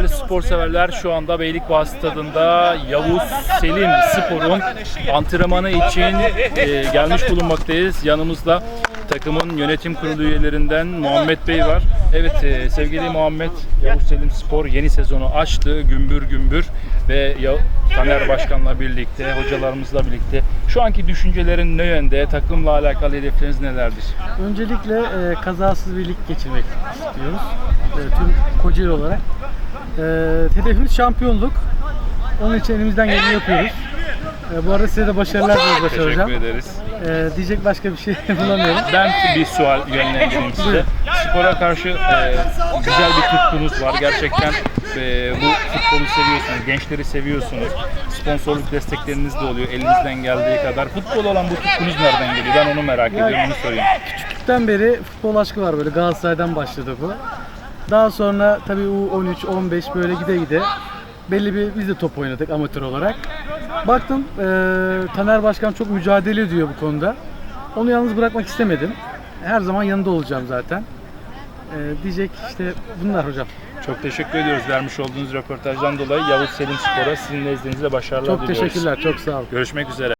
Değerli spor severler şu anda Beylikboğaz stadında Yavuz Selim Spor'un antrenmanı için e, gelmiş bulunmaktayız. Yanımızda takımın yönetim kurulu üyelerinden Muhammed Bey var. Evet e, sevgili Muhammed Yavuz Selim Spor yeni sezonu açtı gümbür gümbür ve Taner Başkan'la birlikte, hocalarımızla birlikte şu anki düşüncelerin ne yönde, takımla alakalı hedefleriniz nelerdir? Öncelikle e, kazasız bir lig geçirmek istiyoruz. E, tüm Kocaeli olarak. E, hedefimiz şampiyonluk. Onun için elimizden geleni yapıyoruz. E, bu arada size de başarılar diliyoruz Başar Teşekkür Hocam. ederiz. E, diyecek başka bir şey bulamıyorum. Ben bir sual yönlendireyim size. Spora karşı e, güzel bir tutkunuz var. Gerçekten e, bu futbolu seviyorsunuz, gençleri seviyorsunuz. Sponsorluk destekleriniz de oluyor elinizden geldiği kadar. Futbol olan bu tutkunuz nereden geliyor? Ben onu merak ediyorum, onu sorayım. Küçükten beri futbol aşkı var böyle Galatasaray'dan başladı bu. Daha sonra tabii U13, 15 böyle gide gide belli bir biz de top oynadık amatör olarak. Baktım e, Taner Başkan çok mücadele ediyor bu konuda. Onu yalnız bırakmak istemedim. Her zaman yanında olacağım zaten. E, diyecek işte bunlar hocam. Çok teşekkür ediyoruz vermiş olduğunuz röportajdan dolayı. Yavuz Selim Spor'a sizin nezdinizde başarılar Çok diliyoruz. teşekkürler, çok sağ olun. Görüşmek üzere.